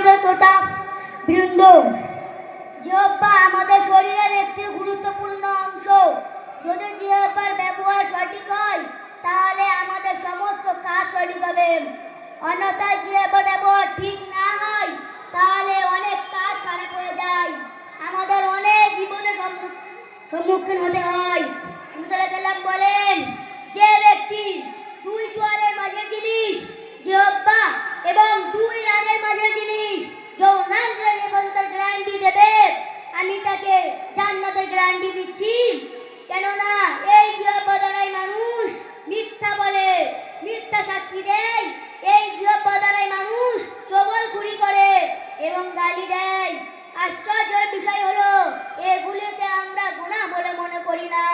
সম্মানিত শ্রোতা বৃন্দ, জিহ্বা আমাদের শরীরের একটি গুরুত্বপূর্ণ অংশ। যদি জিহ্বার ব্যবহার সঠিক হয়, তাহলে আমাদের সমস্ত কাজ সঠিক হবে। অন্যথায় জিহ্বার ব্যবহার ঠিক না হয়, তাহলে অনেক কাজ খারাপ হয়ে যায়। আমাদের অনেক বিপদের সম্মুখীন হতে হয়। মুসাল্লাহ সাল্লাম বলেন, যে ব্যক্তি গ্যারান্টি দিচ্ছি। কেননা এই দ্বারাই মানুষ, মিথ্যা বলে, মিথ্যা সাক্ষী দেয়। এই দ্বারাই মানুষ চগলখুরি করে এবং গালি দেয়। আশ্চর্যের বিষয় হলো, এগুলিকে আমরা গুনাহ বলে মনে করি না।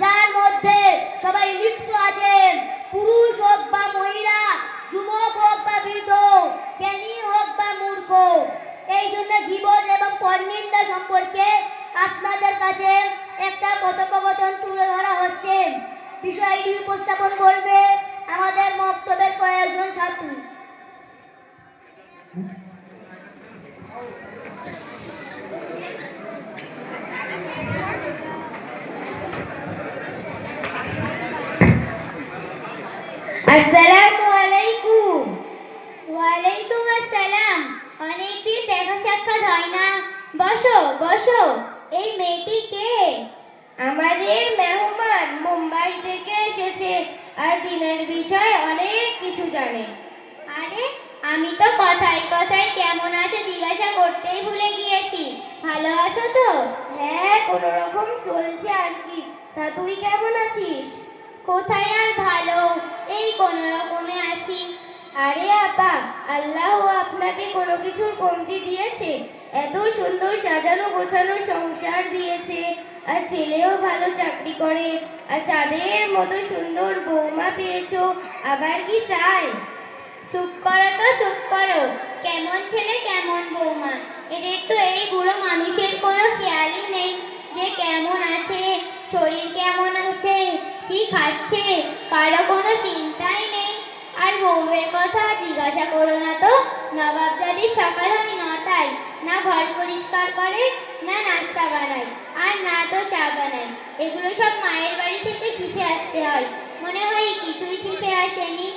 যার মধ্যে সবাই লিপ্ত আছেন, পুরুষ হোক বা মহিলা, যুবক হোক বা বৃদ্ধ, জ্ঞানী হোক বা মূর্খ, এই জন্য গিবত এবং পরনিন্দা সম্পর্কে আপনাদের কাছে একটা কথোপকথন তুলে ধরা হচ্ছে। বিষয়টি উপস্থাপন করবে আমাদের মক্তবের কয়েকজন ছাত্রী। আসসালামু আলাইকুম ওয়ালাইকুম আসসালাম। অনেকদিন দেখা সাক্ষাৎ হয় না। বসো বসো। এই মেয়েটি কে? আমাদের মেহমান মুম্বাই থেকে এসেছে আর দিনের বিষয়ে অনেক কিছু জানে। আরে আমি তো কথায় কথায় কেমন আছে জিজ্ঞাসা করতেই ভুলে গিয়েছি। ভালো আছো তো? হ্যাঁ কোনো রকম চলছে আর কি। তা তুই কেমন আছিস? কোথায় আর ভালো? এই কোনো রকমে আছি। আরে আপা আল্লাহ আপনাকে কোনো কিছুর কমতি দিয়েছে। এত সুন্দর সাজানো গোছানো সংসার দিয়েছে, আর ছেলেও ভালো চাকরি করে, আর চাঁদের মতো সুন্দর বৌমা পেয়েছ, আবার কি চাই? চুপ করো তো, চুপ করো। কেমন ছেলে, কেমন বৌমা? এদের তো এই বুড়ো মানুষের কোনো খেয়ালই নেই যে কেমন আছে, শরীর কেমন আছে, কি খাচ্ছে, কারও কোনো চিন্তাই নেই। আর বউয়ের কথা জিজ্ঞাসা করো না তো নবাবজাদির সকাল হয় নটায় না ঘর পরিষ্কার করে, না নাস্তা বানায় আর না তো চা বানায় এগুলো সব মায়ের বাড়ি থেকে শিখে আসতে হয়। মনে হয় কিছুই শিখে আসেনি।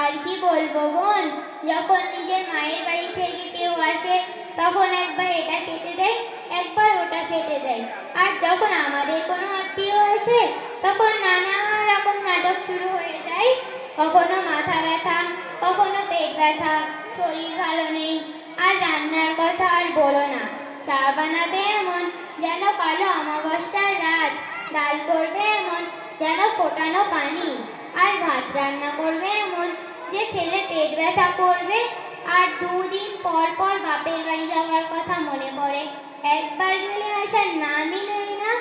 আর কি বলব বোন, যখন নিজের মায়ের বাড়ি থেকে কেউ আসে, তখন একবার এটা খেতে দেয়, একবার ওটা খেতে দেয়। আর যখন আমাদের কোনো আত্মীয় আসে, তখন নানা রকম নাটক শুরু হয়ে যায়। কখনো মাথা ব্যথা, কখনো পেট ব্যথা, শরীর ভালো নেই। আর রান্নার কথা আর বলো না। চা বানাবে এমন যেন কালো অমাবস্যার রাত। ডাল করবে এমন যেন ফোটানো পানি। আর ভাত রান্না করবে এমন যে খেলে পেট ব্যথা করবে। আর দুদিন পর পর বাপের বাড়ি যাওয়ার কথা মনে পড়ে। একবার গেলে আসার নামই নেই না।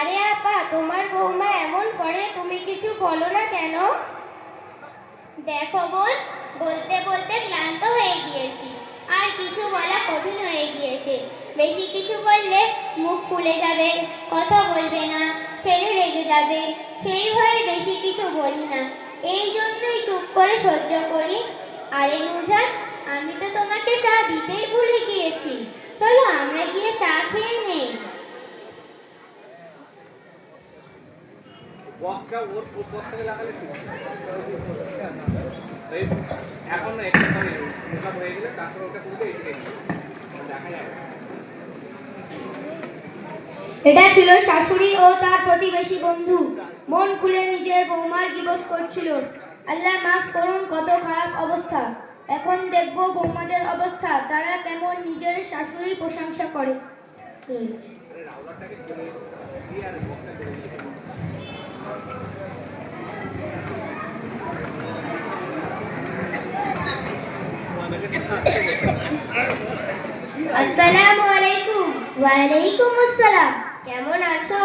আরে আপা, তোমার বৌমা এমন করে, তুমি কিছু বলো না কেন? দেখো বোন, বলতে বলতে ক্লান্ত কিছু বলা কঠিন হয়ে গিয়েছে। বেশি কিছু বললে মুখ ফুলে যাবে, কথা বলবে না, ছেলে রেগে যাবে। সেই ভয়ে বেশি কিছু বলি না। এই জন্যই চুপ করে সহ্য করি। আরে নুজান আমি তো তোমাকে চা দিতেই ভুলে গিয়েছি। চলো আমরা গিয়ে চা খেয়ে নেই। ওর লাগালে এখন না একটা হয়ে গেলে তারপর ওটা করবে এদিকে দেখা যাবে। এটা ছিল শাশুড়ি ও তার প্রতিবেশী বন্ধু। মন খুলে নিজের বৌমার গিবত করছিল। আল্লাহ মাফ করুন কত খারাপ অবস্থা। এখন দেখব বৌমাদের অবস্থা তারা কেমন নিজের শাশুড়ির প্রশংসা করে। আসসালামু আলাইকুম। ওয়ালাইকুম আসসালাম। কেমন আছো?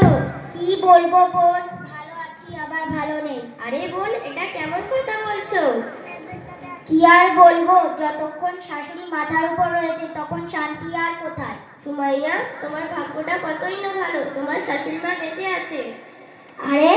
কি বলব বোন? ভালো আছি, আবার ভালো নেই। আরে বোন, এটা কেমন কথা বলছো? কি আর বলব? যতক্ষণ শাশুড়ি মাথার উপর রয়েছে, তখন শান্তি আর কোথায়? সুমাইয়া, তোমার ভাগ্যটা কতই না ভালো? তোমার শাশুড়ি মা বেঁচে আছে। আরে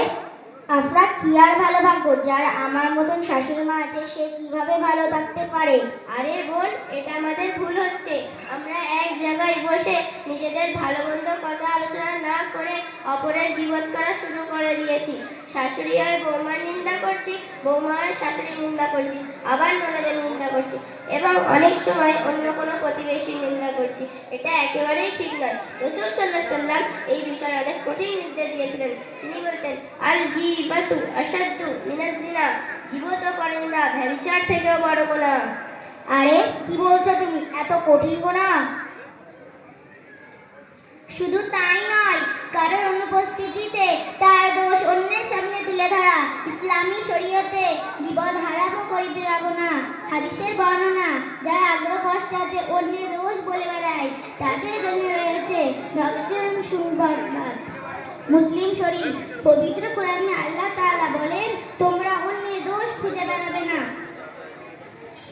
আপনার কি আর ভালো ভাগ্য? যার আমার মতন শাশুড়ি মা আছে, সে কীভাবে ভালো থাকতে পারে? আরে বোন, এটা আমাদের ভুল হচ্ছে। আমরা এক জায়গায় বসে নিজেদের ভালো মন্দ কথা আলোচনা না করে অপরের জীবন করা শুরু করে দিয়েছি। শাশুড়ি আর বৌমার নিন্দা করছি, বৌমা আর শাশুড়ি নিন্দা করছি। আবার ননদের নিন্দা করছি এবং অনেক সময় অন্য কোনো প্রতিবেশীর নিন্দা করছি। এটা একেবারেই ঠিক নয়। রসুল সাল্লাহ সাল্লাম এই বিষয়ে অনেক কঠিন নির্দেশ দিয়েছিলেন। তিনি বলতেন আল গিবাতু আসাদ্দু মিনাজ জিনা গিবত করেন না, ব্যভিচার থেকেও বড় গোনা আরে, কি বলছো তুমি? এত কঠিন না শুধু তাই নয় ইসলামী শরীয়তে বিপদ হারামও করিবে রাখো না। হাদিসের বর্ণনা, যারা আগ্রহ পশ্চাতে অন্যের দোষ বলে বেড়ায় তাদের জন্য রয়েছে ধর্ষণ সুসংবাদ মুসলিম শরীফ, পবিত্র কোরআনে আল্লাহ তাআলা বলেন, তোমরা অন্যের দোষ খুঁজে বেড়াবে না।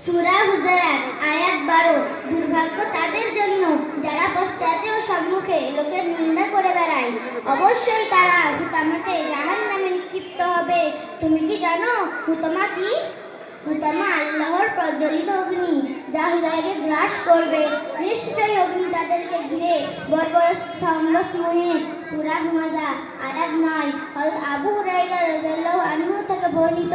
সুরা হুজরাত, আয়াত বারো, দুর্ভাগ্য তাদের জন্য যারা পশ্চাতে ও সম্মুখে লোকের নিন্দা করে বেড়ায়, অবশ্যই তারা হুতামাকে জাহান নামে নিক্ষিপ্ত হবে। তুমি কি জানো? হুতামা কি? হুতামা আল্লাহর প্রজ্বলিত অগ্নি। যা হৃদয়কে গ্রাস করবে। নিশ্চয়ই অগ্নি তাদেরকে ঘিরে বড় স্তম্ভ সমূহে সুরা হুমাজা আয়াত নয় হযরত আবু হুরায়রা রাদিয়াল্লাহু আনহু থেকে বর্ণিত।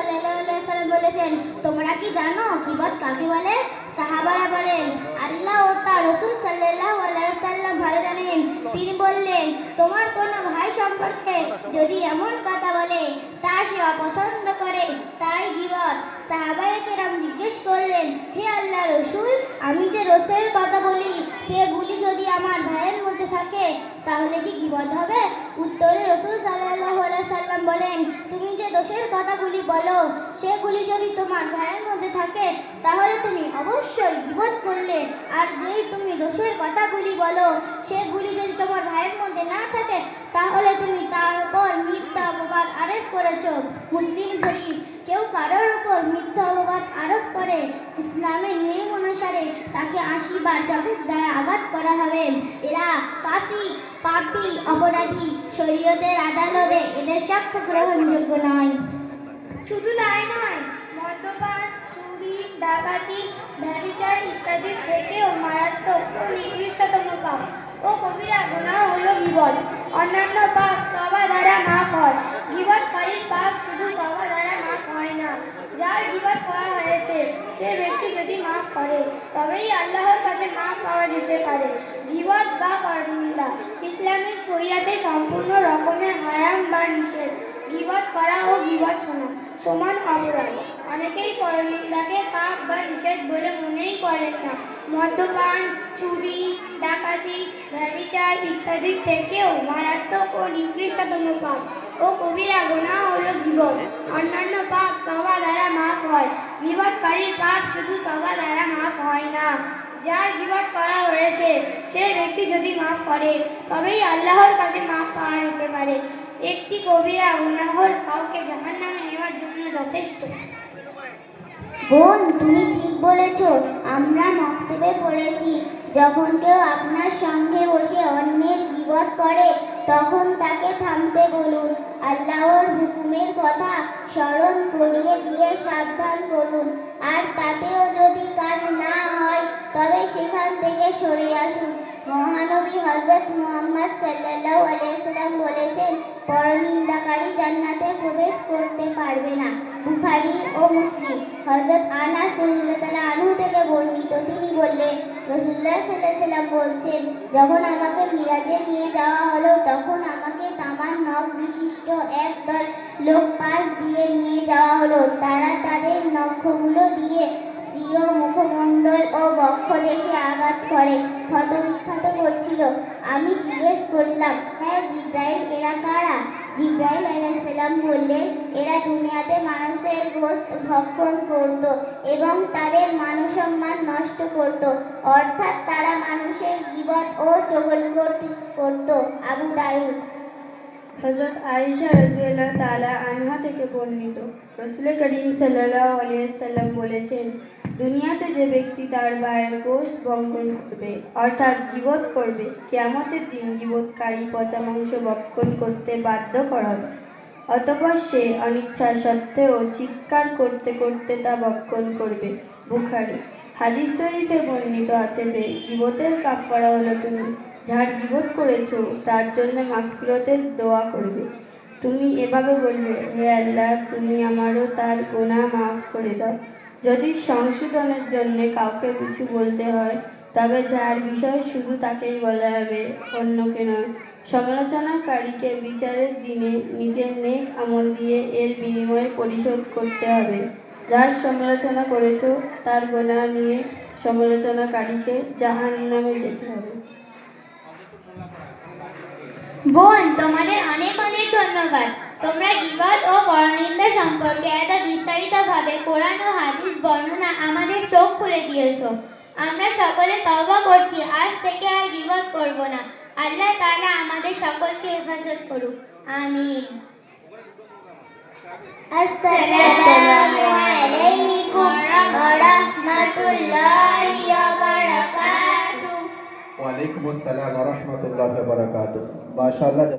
আলাইহি সাল্লাম বলেছেন, তোমরা কি জানো কি কিবত কাকে বলে? সাহাবারা বলেন, আল্লাহ ও তার রাসূল সাল্লাল্লাহু আলাইহি সাল্লাম ভালো জানেন তিনি বললেন, তোমার কোনো ভাই সম্পর্কে যদি এমন কথা বলে, তা সে অপছন্দ করে। তাই গিবত সাহাবায়ে কেরাম জিজ্ঞেস করলেন হে আল্লাহ রসুল আমি যে রসুলের কথা বলি সেগুলি যদি আমার ভাইয়ের মধ্যে থাকে, তাহলে কি গিবত হবে? উত্তরে রসুল আলাইহি সাল্লাম বলেন, তুমি যে দোষের কথাগুলি বলো, সেগুলি যদি তোমার ভাইয়ের মধ্যে থাকে, তাহলে তুমি অবশ্যই গিবত করলে। আর যেই তুমি দোষের কথাগুলি বলো, সেগুলি যদি তোমার ভাইয়ের মধ্যে না থাকে, তাহলে তুমি তার উপর মিথ্যা অপবাদ আরোপ করেছ। মুসলিম শরীফ, কেউ কারোর উপর মিথ্যা অপবাদ আরোপ করে ইসলামের নিয়ম অনুসারে তাকে আশি বার দ্বারা আঘাত করা হবে। এরা ফাঁসি, পাপি, অপরাধী, শরীয়তের আদালতে এদের সাক্ষ্য গ্রহণযোগ্য নয়। শুধু তাই নয়, মদ্যপান, চুরি, ডাকাতি ব্যবচার ইত্যাদি থেকেও মারাত্মক ও নিকৃষ্টতম পাপ ও কবিরা গুণা হলো গিবত অন্যান্য পাপ তবা দ্বারা মাফ হয় গিবতকারীর পাপ শুধু তবা দ্বারা মাফ হয় না যার গিবত করা হয়েছে সে ব্যক্তি যদি মাফ করে, তবেই আল্লাহর কাছে মাফ পাওয়া যেতে পারে। গিবত বা পরনিন্দা ইসলামের শরিয়াতে সম্পূর্ণ রকমের হারাম বা নিষেধ। গিবত করা ও গিবত শোনা সমান অপরাধ। অনেকেই পরনিন্দাকে পাপ বা নিষেধ বলে মনেই করেন না। মদ্যপান, চুরি, ডাকাতি ব্যবিচার ইত্যাদি থেকেও মারাত্মক ও নিকৃষ্টতম পাপ। ও কবিরা গোনা হলো গিবত অন্যান্য পাপ তবা দ্বারা মাফ হয়। গিবতকারীর পাপ শুধু তবা দ্বারা মাফ হয় না। যার গিবত করা হয়েছে, সে ব্যক্তি যদি মাফ করে, তবেই আল্লাহর কাছে মাফ পাওয়া যেতে পারে। একটি কবিরা, গুনাহর কাউকে জাহান্নামে নেওয়ার জন্য যথেষ্ট। বোন, তুমি ঠিক বলেছ, আমরা মক্তবে পড়েছি। যখন কেউ আপনার সঙ্গে বসে অন্যের বিপদ করে, তখন তাকে থামতে বলুন। আল্লাহর হুকুমের কথা স্মরণ করিয়ে দিয়ে সাবধান করুন। আর তাতেও যদি কাজ না হয়, তবে সেখান থেকে সরে আসুন। মহানবী হজরত মুহাম্মদ সাল্লাল্লাহু আলাইহি সাল্লাম বলেছেন, পরনিন্দাকারী জান্নাতে প্রবেশ করতে পারবে না। বুখারী ও মুসলিম। হযরত আনাস রাদিয়াল্লাহু আনহু থেকে বর্ণিত। তিনি বললেন রাসূলুল্লাহ সাল্লাল্লাহু সাল্লাম বলছেন, যখন আমাকে মিরাজে নিয়ে যাওয়া হলো, তখন আমাকে তামার নখ বিশিষ্ট একদল লোক পাশ দিয়ে নিয়ে যাওয়া হলো। তারা তাদের নখগুলো দিয়ে স্ত্রীয় মুখমণ্ডল ও বক্ষ দেশে আঘাত করে। ক্ষত বিখ্যাত করছিল। আমি জিজ্ঞেস করলাম হ্যাঁ জিব্রাইল, এরা কারা? জিব্রাইল আলাইসাল্লাম বললেন, এরা দুনিয়াতে মানুষের গোস্ত ভক্ষণ করত এবং তাদের মানসম্মান নষ্ট করত। অর্থাৎ তারা মানুষের জীবন ও চগল করত। আবু দায়ুদ হজরত আয়েশা রাজিয়াল্লাহ তাআলা আনহা থেকে বর্ণিত। রসুল করিম সাল্লাল্লাহু আলাইহি সাল্লাম বলেছেন দুনিয়াতে যে ব্যক্তি তার ভাইয়ের গোশত বঙ্কন করবে, অর্থাৎ গিবত করবে, কিয়ামতের দিন গিবতকারী পচা মাংস বক্ষণ করতে বাধ্য করা হবে। অতপর সে অনিচ্ছা সত্ত্বেও চিৎকার করতে করতে তা বক্ষণ করবে। বুখারি। হাদিস শরীফে বর্ণিত আছে যে, গিবতের কাফারা হলো তুমি যার গিবত করেছ, তার জন্য মাগফিরতের দোয়া করবে। তুমি এভাবে বলবে, হে আল্লাহ, তুমি আমারও তার গোনা মাফ করে দাও। যদি সংশোধনের জন্য কাউকে কিছু বলতে হয়, তবে যার বিষয় শুধু তাকেই বলা হবে, অন্যকে নয়। সমালোচনাকারীকে বিচারের দিনে নিজের নেক আমল দিয়ে এর বিনিময়ে পরিশোধ করতে হবে। যার সমালোচনা করেছ, তার গোনা নিয়ে সমালোচনাকারীকে জাহান নামে যেতে হবে। বোন, তোমাদের অনেক অনেক ধন্যবাদ। তোমরা গিবত ও পরনিন্দা সম্পর্কে এত বিস্তারিতভাবে কোরআন ও হাদিস বর্ণনা আমাদের চোখ খুলে দিয়েছ। আমরা সকলে তওবা করছি আজ থেকে আর গিবত করব না। আল্লাহ তাআলা আমাদের সকলকে হেফাজত করুক। আমিন। আসসালামু আলাইকুম ওয়া রাহমাতুল্লাহি ওয়া বারাকাতুহু ওয়ালাইকুম আসসালাম রহমতুল্লাহ বারকাত মাশাআল্লাহ।